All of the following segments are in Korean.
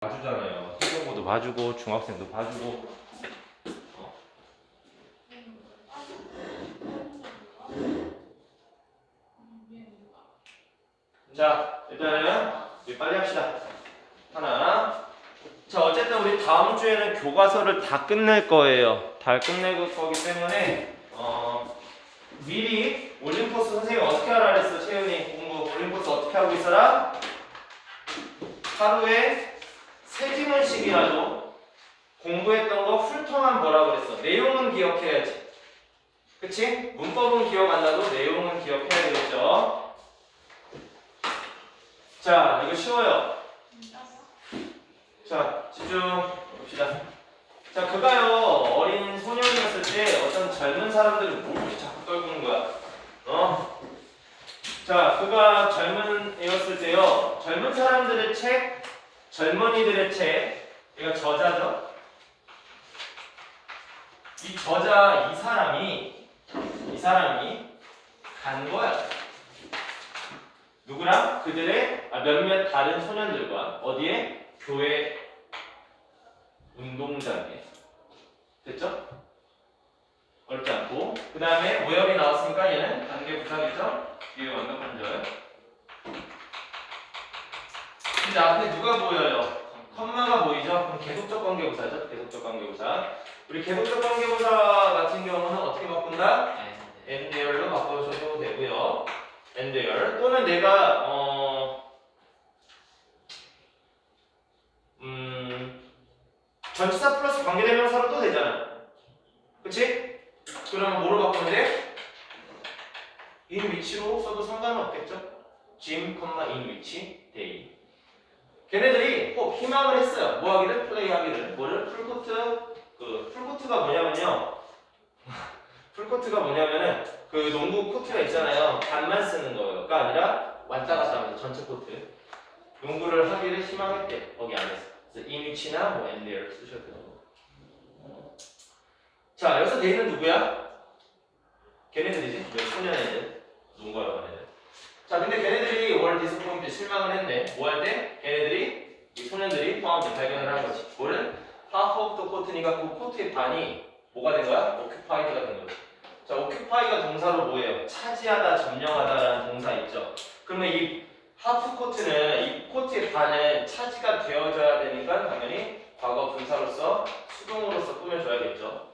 봐주잖아요. 초중고도 봐주고 중학생도 봐주고. 어. 자 일단은 우리 빨리 합시다. 하나. 자 어쨌든 우리 다음 주에는 교과서를 다 끝낼 거예요. 다 끝낼 거기 때문에 어, 미리 올림포스 선생님 어떻게 하라 그랬어 채윤이 공부 올림포스 어떻게 하고 있어라? 하루에 세 지문씩이라도 공부했던 거 훑어만 보라 그랬어. 내용은 기억해야지. 그치? 문법은 기억 안 나도 내용은 기억해야 되겠죠? 자, 이거 쉬워요. 자, 집중 봅시다. 자, 그가요, 어린 소년이었을 때 어떤 젊은 사람들을 뭘 이렇게 자꾸 떨구는 거야? 어? 자, 그가 젊은 애였을 때요, 젊은 사람들의 책, 젊은이들의 책, 이거 저자죠? 이 저자, 이 사람이, 이 사람이 간 거야. 누구랑? 그들의 아, 몇몇 다른 소년들과 어디에? 교회 운동장에. 됐죠? 어렵지 않고. 그 다음에 오열이 나왔으니까 얘는 관계 부사겠죠? 뒤에 완벽한 절. 근데 앞에 누가 보여요? 컴마가 보이죠? 그럼 계속적 관계부사죠? 계속적 관계부사. 우리 계속적 관계부사 같은 경우는 어떻게 바꾼다? 엔데열로 바꿔줘도 되고요. 엔데열 또는 내가 어 음, 전치사 플러스 관계대명사로도 되잖아. 그치? 그러면 뭐로 돼? in 위치로 써도 상관은 없겠죠? 짐, in 위치, 데이. 걔네들이 꼭 희망을 했어요. 뭐 하기를? 플레이 하기를. 뭐를? 풀코트. 그, 풀코트가 뭐냐면요. 풀코트가 뭐냐면은 그 농구 코트가 있잖아요. 반만 쓰는 거가 아니라 왔다 갔다 하면서 전체 코트. 농구를 하기를 희망했대. 거기 안에서. 그래서 위치나 뭐 there 쓰셔도 되고. 자, 여기서 데이는 누구야? 걔네들이지? 몇 소년 애들. 근데 걔네들이 월 디스포인트 실망을 했네. 뭐 할 때? 걔네들이 이 소년들이 포함돼 발견을 한 거지. of the court니까 그 코트의 반이 뭐가 된 거야? occupied가 된 거지. 자, occupy가 동사로 뭐예요? 차지하다, 점령하다라는 동사 있죠. 그러면 이 하프 코트는 이 코트의 반은 차지가 되어져야 되니까 당연히 과거 분사로서 수동으로서 꾸며줘야겠죠.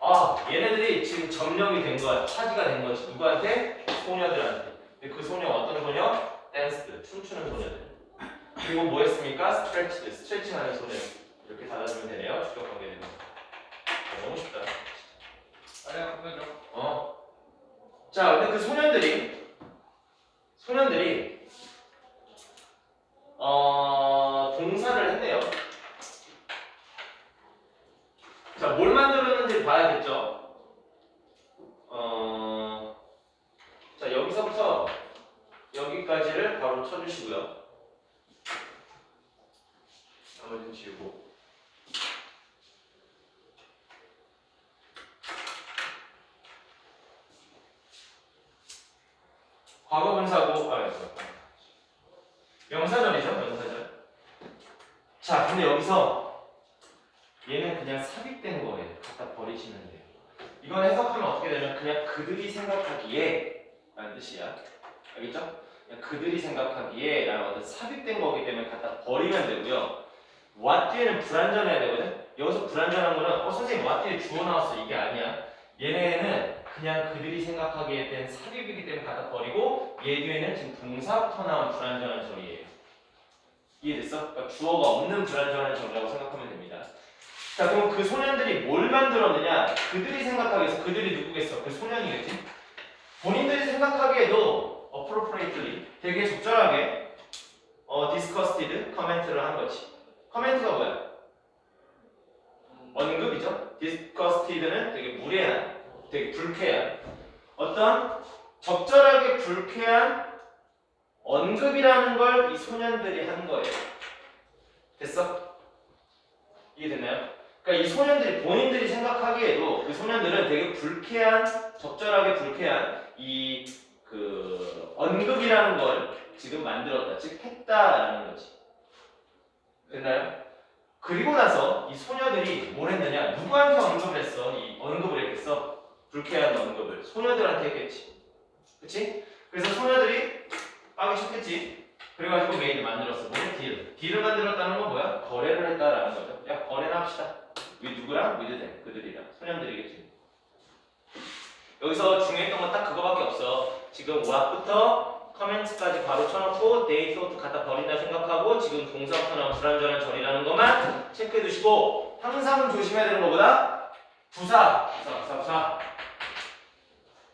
아, 얘네들이 지금 점령이 된 거야. 차지가 된 거지. 누구한테? 소녀들한테. 근데 그 소녀 어떤 소녀? 댄스, 춤추는 소녀들. 그리고 뭐 했습니까? 스트레치, 스트레칭하는 소녀. 이렇게 달아주면 되네요. 주격 관계 되면. 너무 쉽다. 빨리 끝내줘. 어. 자, 근데 그 소년들이 소년들이 어 동사를 했네요. 자, 뭘 만들었는지 봐야겠죠. 어, 자 여기서부터 여기까지를 바로 쳐주시고요. 나머지는 지우고. 과거 분사고 아 이거 명사절이죠 명사절 자 근데 여기서 얘는 그냥 삽입된 거예요 갖다 버리시면 돼요 이건 해석하면 어떻게 되면 그냥 그들이 생각하기에 라는 뜻이야 알겠죠? 그들이 생각하기에 라는 어떤 삽입된 거기 때문에 갖다 버리면 되고요 what 뒤에는 불완전해야 되거든 여기서 불완전한 거는 어 선생님 what 뒤에 주어 나왔어 이게 아니야 얘네는 그냥 그들이 생각하기에 된 삽입이기 때문에 갖다 버리고 얘 뒤에는 지금 동사부터 나온 불완전한 절이에요. 이해됐어? 그러니까 주어가 없는 불완전한 절이라고 생각하면 됩니다. 자, 그럼 그 소년들이 뭘 만들었느냐? 그들이 생각하기에서 그들이 누구겠어? 그 소년이겠지? 본인들이 생각하기에도 appropriately 되게 적절하게 어, disgusted 커멘트를 한 거지. 커멘트가 뭐야? 언급이죠. disgusted는 되게 무례한, 되게 불쾌한 어떤 적절하게 불쾌한 언급이라는 걸 이 소년들이 한 거예요. 됐어? 이해됐나요? 그러니까 이 소년들이 본인들이 생각하기에도 그 소년들은 되게 불쾌한, 적절하게 불쾌한 이 그 언급이라는 걸 지금 만들었다, 즉 했다라는 거지. 됐나요? 그리고 나서 이 소녀들이 뭘 했느냐? 누구한테 언급을 했어? 이 언급을 했겠어? 불쾌한 언급을 소녀들한테 했겠지. 그치? 그래서 소녀들이 빵이 쳤겠지. 그래가지고 메일을 만들었어. 뭐냐? 딜. 딜을 만들었다는 건 뭐야? 거래를 했다라는 거죠. 야, 거래나 합시다. 위 누구랑? 위드them. 그들이랑. 소년들이겠지. 여기서 중요했던 건 딱 그거밖에 없어. 지금 what부터 커멘트까지 바로 쳐놓고 they thought 갖다 버린다 생각하고 지금 동사부터 나온 불완전한 절이라는 것만 체크해 두시고 항상 조심해야 되는 거보다 부사, 부사, 부사, 부사.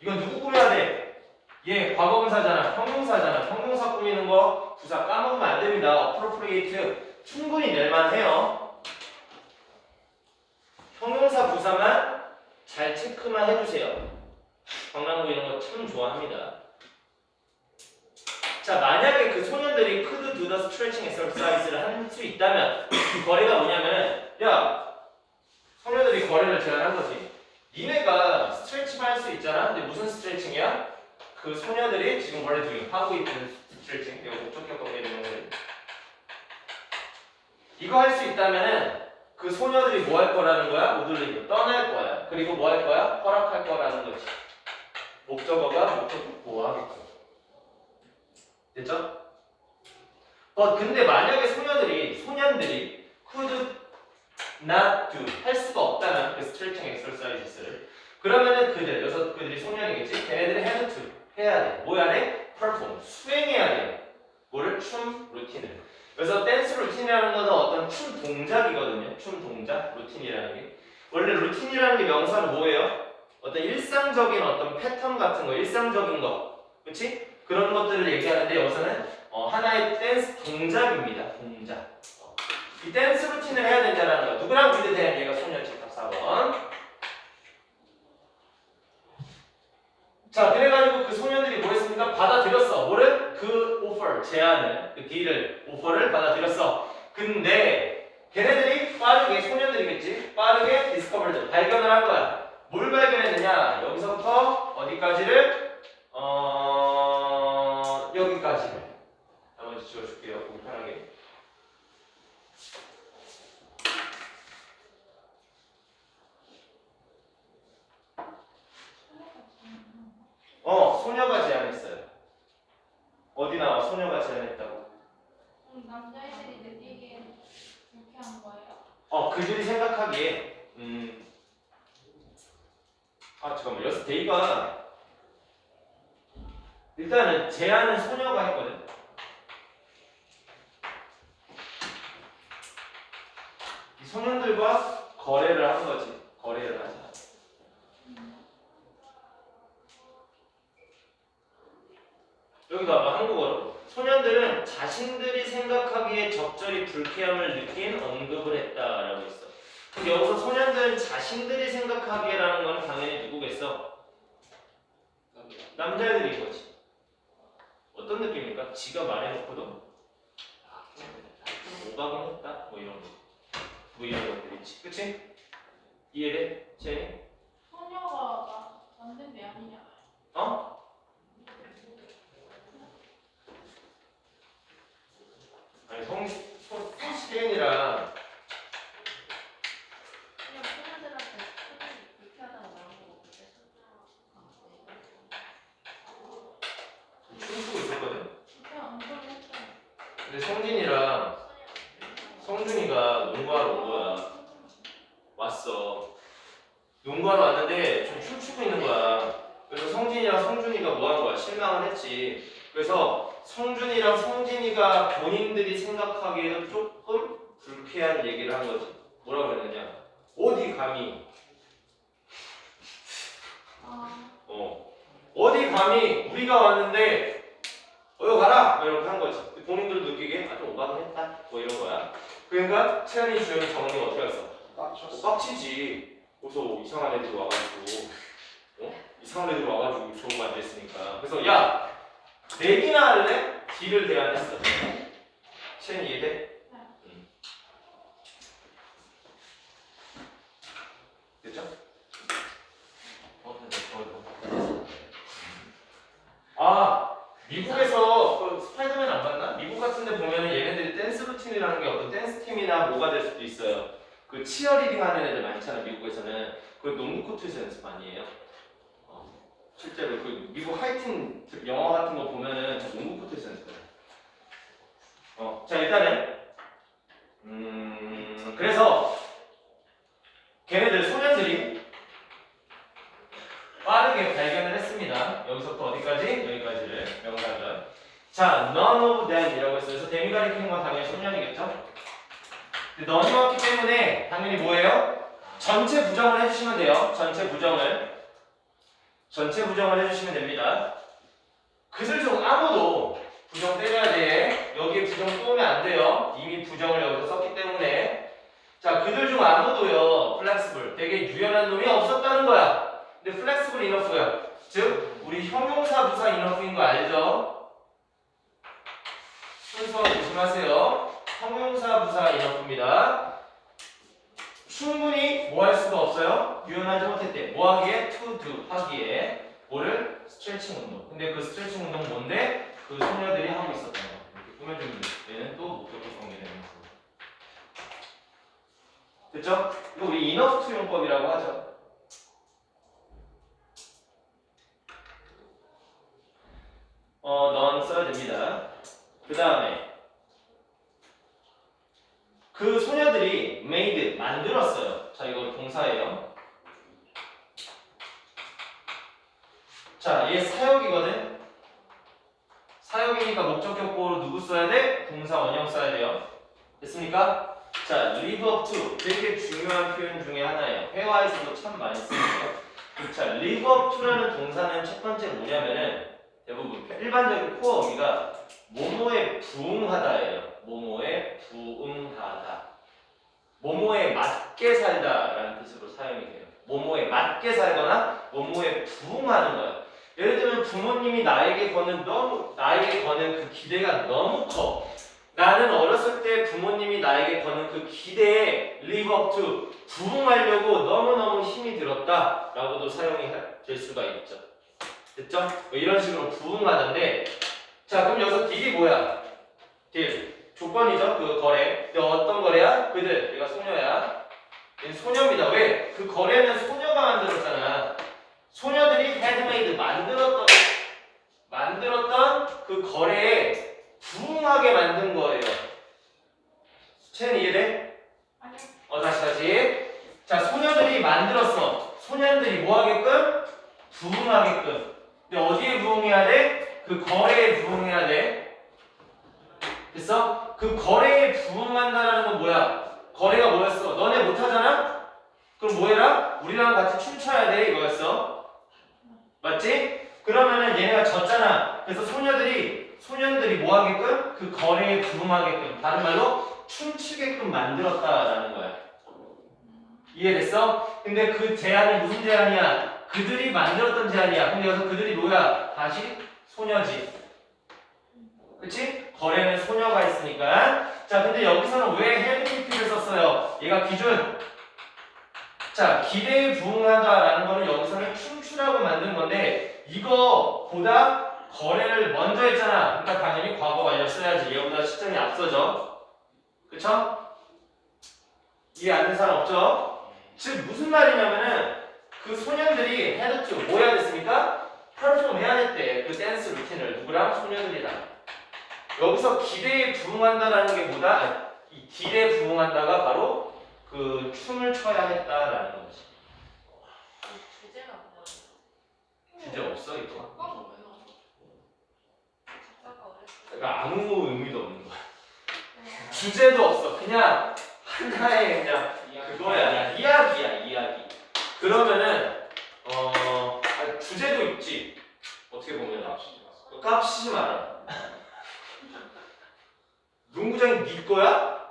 이건 누구 꾸며야 돼? 얘 과거분사잖아, 형용사잖아. 형용사 꾸미는 거 부사 까먹으면 안 됩니다. appropriate 충분히 낼만 해요. 형용사 부사만 잘 체크만 해주세요. 강남구 이런 거 참 좋아합니다. 자, 만약에 그 소년들이 could do the stretching exercise를 할 수 있다면 그 거래가 뭐냐면 야, 소년들이 거래를 제안한 거지. 니네가 스트레칭 할 수 있잖아. 근데 무슨 스트레칭이야? 그 소녀들이 지금 원래 지금 하고 있는 스트레칭, 이거 목적격 관계 내용을 이거 할 수 있다면은 그 소녀들이 뭐 할 거라는 거야? 우들리고 떠날 거야. 그리고 뭐 할 거야? 허락할 거라는 거지. 목적어가 목적 보호하겠고. 됐죠? 어, 근데 만약에 소녀들이, 소년들이 could not do 할 수가 없다는 그 스트레칭 엑서사이즈를 그러면은 그들, 여섯 그들이 소년이겠지? 걔네들이 have to 해야 돼. 뭐 해야 돼? perform 수행해야 돼. 뭐를? 춤 루틴을. 그래서 댄스 루틴이라는 것은 어떤 춤 동작이거든요. 춤 동작 루틴이라는 게 원래 루틴이라는 게 명사는 뭐예요? 어떤 일상적인 어떤 패턴 같은 거, 일상적인 거, 그렇지? 그런 것들을 얘기하는데 여기서는 어, 하나의 댄스 동작입니다. 동작. 어. 이 댄스 루틴을 해야 된다는 거. 누구랑 비드 된 얘가 소년 집합 4번. 자, 그래가지고 그 소년들이 뭐 했습니까? 받아들였어. 뭐를? 그 오퍼, 제안을, 그 딜을, 오퍼를 받아들였어. 근데 걔네들이 빠르게, 소년들이겠지? 빠르게 디스커버를 발견을 한 거야. 뭘 발견했느냐? 여기서부터 어디까지를? 어, 여기까지를. 나머지 지워줄게요. 보기 편하게. 어, 소녀가 제안했어요. 어디 나와? 소녀가 제안했다고. 음, 남자애들이 느끼기엔 이렇게 한 거예요. 어, 그들이 생각하기에, 음, 아, 잠깐만, 여기서 데이가, 일단은 제안은 소녀가 했거든. 이 소년들과 거래를 한 거지. 거래를 하자. 여기 봐봐, 한국어로. 소년들은 자신들이 생각하기에 적절히 불쾌함을 느낀 언급을 했다라고 했어. 여기서 소년들은 자신들이 생각하기에라는 건 당연히 누구겠어? 남자애들인 거지. 어떤 느낌입니까? 지가 말해놓고도 아, 오가긴 했다. 뭐 이런 거. 뭐 이런 것들 있지. 그치? 이해돼? 제니? 소녀가 게 아니냐. 어? 아니 성, 성, 성시대인이랑 그냥 소녀들한테 소녀이 불쾌하다고 말한 거고 그때. 춤추고 있었거든. 그냥 언급을 했잖아. 근데 성진이랑 성준이가 농구하러 온 거야. 왔어. 농구하러 왔는데 좀 춤추고 있는 거야. 그래서 성진이랑 성준이가 뭐 한 거야? 실망을 했지. 그래서 성준이랑 성진이가 본인들이 생각하기에는 조금 불쾌한 얘기를 한 거지. 뭐라고 그랬느냐? 어디 감히, 아, 어, 어디 감히 우리가 왔는데 어여 가라! 뭐 이렇게 한 거지. 본인들도 느끼기에 아, 좀 오바긴 했다. 뭐 이런 거야. 그러니까 채연이 주연이 정은이가 어떻게 했어? 어, 빡치지. 그래서 이상한 애들 와가지고, 어? 이상한 애들 와가지고 좋은 거 안 됐으니까. 그래서 야, 내기나 할래? D를 대안했어. 첸 이해돼? 응. 됐죠? 어, 네, 어, 어. 아, 미국에서 그 스파이더맨 안 봤나? 미국 같은데 보면은 얘네들이 댄스 루틴이라는 댄스 뭐가 될 수도 있어요. 그 치어리딩 하는 애들 많잖아요. 미국에서는 그 농구 코트에서 연습 아니에요. 어, 실제로 그 미국 하이틴 영화 같은 거 보면은 저 농구 코트에서 연습해요. 어, 자 일단은 음 그래서 걔네들 소년들이 빠르게 발견을 했습니다. 여기서부터 어디까지? 여기까지를 명사절. 자, none of them이라고 했어요. 그래서 데미 가리키는 건 당연히 소년이겠죠? 왔기 때문에 당연히 뭐예요? 전체 부정을 해주시면 돼요. 전체 부정을. 전체 부정을 해주시면 됩니다. 그들 중 아무도 부정 때려야 돼. 여기에 부정 또 오면 안 돼요. 이미 부정을 여기서 썼기 때문에. 자, 그들 중 아무도요, 플렉스블, 되게 유연한 놈이 없었다는 거야. 근데 플렉스블 이너프야. 즉, 우리 형용사 부사 이너프인 거 알죠? 순서 조심하세요. 형용사 부사 이너프입니다. 충분히 뭐 할 수가 없어요? 유연하지 못했대. 뭐 하기에? to do 하기에. 뭐를? 스트레칭 운동. 근데 그 스트레칭 운동 뭔데? 그 소녀들이 하고 있었던 거. 이렇게 꾸며주면 돼. 얘는 또 목적어 성계되는 거. 됐죠? 이거 우리 이너프 투 용법이라고 하죠. 어, 넌 써야 됩니다. 그 다음에 그 소녀들이 made 만들었어요. 자, 이거 동사예요. 자, 얘 사역이거든. 사역이니까 목적격보로 누구 써야 돼? 동사 원형 써야 돼요. 됐습니까? 자, live up to 되게 중요한 표현 중에 하나예요. 회화에서도 참 많이 쓰는데요. 자, live up to라는 동사는 첫 번째 뭐냐면은 대부분 일반적인 코어 어미가 모모에 부응하다예요. 모모에 부응하다. 모모에 맞게 살다라는 뜻으로 사용이 돼요. 모모에 맞게 살거나 모모에 부응하는 거예요. 예를 들면 부모님이 나에게 거는 너무 나에게 거는 그 기대가 너무 커. 나는 어렸을 때 부모님이 나에게 거는 그 기대에 live up to 부응하려고 너무너무 힘이 들었다 라고도 사용이 하- 될 수가 있죠. 됐죠? 뭐 이런 식으로 부응하던데 자 그럼 여기서 딜이 뭐야? 딜 조건이죠 그 거래 근데 어떤 거래야? 그들 얘가 소녀야 얘는 소녀입니다 왜? 그 거래는 소녀가 만들었잖아 소녀들이 헤드메이드 만들었던 만들었던 그 거래에 부응하게 만든 거예요 쟤는 이해돼? 아니요. 어 다시 다시 자 소녀들이 만들었어 소년들이 뭐 하게끔? 부응하게끔 근데 어디에 부응해야 돼? 그 거래에 부응해야 돼 됐어? 그 거래에 부응한다라는 건 뭐야? 거래가 뭐였어? 너네 못하잖아? 그럼 뭐 해라? 우리랑 같이 춤춰야 돼 이거였어 맞지? 그러면은 얘네가 졌잖아 그래서 소녀들이 소년들이 뭐 하게끔? 그 거래에 부응하게끔 다른 말로 춤추게끔 만들었다라는 거야 이해됐어? 근데 그 제안이 무슨 제안이야? 그들이 만들었던 제안이야. 근데 여기서 그들이 뭐야? 다시 소녀지. 그치? 거래는 소녀가 있으니까. 자, 근데 여기서는 왜 헬리피를 썼어요? 얘가 기준. 자, 기대에 부응하다라는 거는 여기서는 춤추라고 만든 건데 이거보다 거래를 먼저 했잖아. 그러니까 당연히 과거 완료 써야지. 얘보다 시점이 앞서죠. 그쵸? 이해 안 되는 사람 없죠? 즉 무슨 말이냐면은 그 소년들이 헤드투 뭐 해야 됐습니까? 퍼폼 해야 됐대 그 댄스 루틴을 누구랑? 소년들이랑 여기서 기대에 부응한다라는 게 뭐다? 아니, 이 딜에 부응한다가 바로 그 춤을 춰야 했다라는 거지 주제가 없어 이거 작가가 왜 나와? 작가가 어렸을 그러니까 아무 의미도 없는 거야. 때. 주제도 없어. 그냥 하나의 그냥. 그거야. 이야기야 이야기. 그러면은 어 아, 주제도 있지. 어떻게 보면 깝치지 마라. 농구장이 네 거야?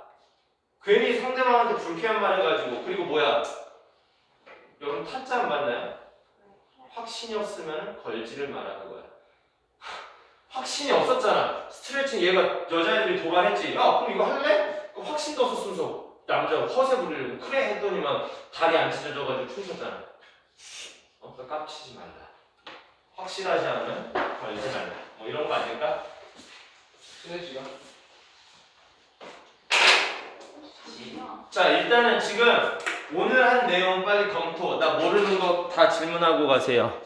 괜히 상대방한테 불쾌한 말 해가지고. 그리고 뭐야? 여러분 타짜 안 봤나요? 확신이 없으면 걸지를 마라 그거야 확신이 없었잖아. 스트레칭 얘가 여자애들이 도발했지. 야 그럼 이거 할래? 그 확신도 없었으면서 남자가 허세 부리려고 그래 했더니만 다리 안 찢어져가지고 춤췄잖아. 어? 그 깝치지 말라. 확실하지 않으면 걸지 말라. 뭐 이런 거 아닐까? 친해지가 자 일단은 지금 오늘 한 내용 빨리 검토. 나 모르는 거 다 질문하고 가세요